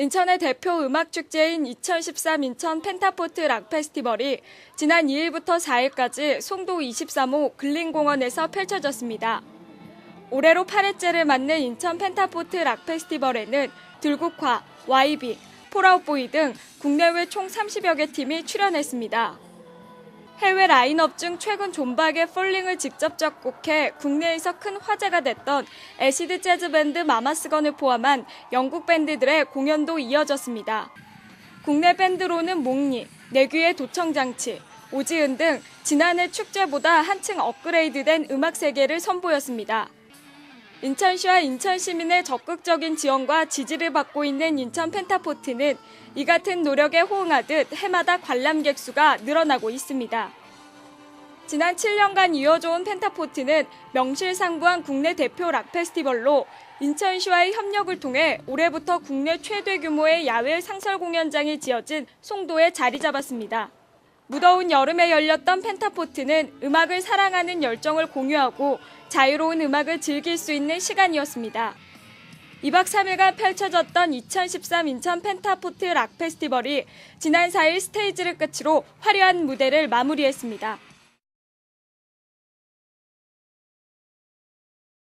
인천의 대표 음악 축제인 2013 인천 펜타포트 락 페스티벌이 지난 2일부터 4일까지 송도 23호 근린공원에서 펼쳐졌습니다. 올해로 8회째를 맞는 인천 펜타포트 락 페스티벌에는 들국화, YB, 폴아웃보이 등 국내외 총 30여 개 팀이 출연했습니다. 해외 라인업 중 최근 존박의 폴링을 직접 작곡해 국내에서 큰 화제가 됐던 애시드 재즈 밴드 마마스건을 포함한 영국 밴드들의 공연도 이어졌습니다. 국내 밴드로는 몽니, 내귀의 도청장치, 오지은 등 지난해 축제보다 한층 업그레이드된 음악 세계를 선보였습니다. 인천시와 인천 시민의 적극적인 지원과 지지를 받고 있는 인천 펜타포트는 이 같은 노력에 호응하듯 해마다 관람객 수가 늘어나고 있습니다. 지난 7년간 이어져온 펜타포트는 명실상부한 국내 대표 락 페스티벌로 인천시와의 협력을 통해 올해부터 국내 최대 규모의 야외 상설 공연장이 지어진 송도에 자리 잡았습니다. 무더운 여름에 열렸던 펜타포트는 음악을 사랑하는 열정을 공유하고 자유로운 음악을 즐길 수 있는 시간이었습니다. 2박 3일간 펼쳐졌던 2013 인천 펜타포트 락 페스티벌이 지난 4일 스테이지를 끝으로 화려한 무대를 마무리했습니다.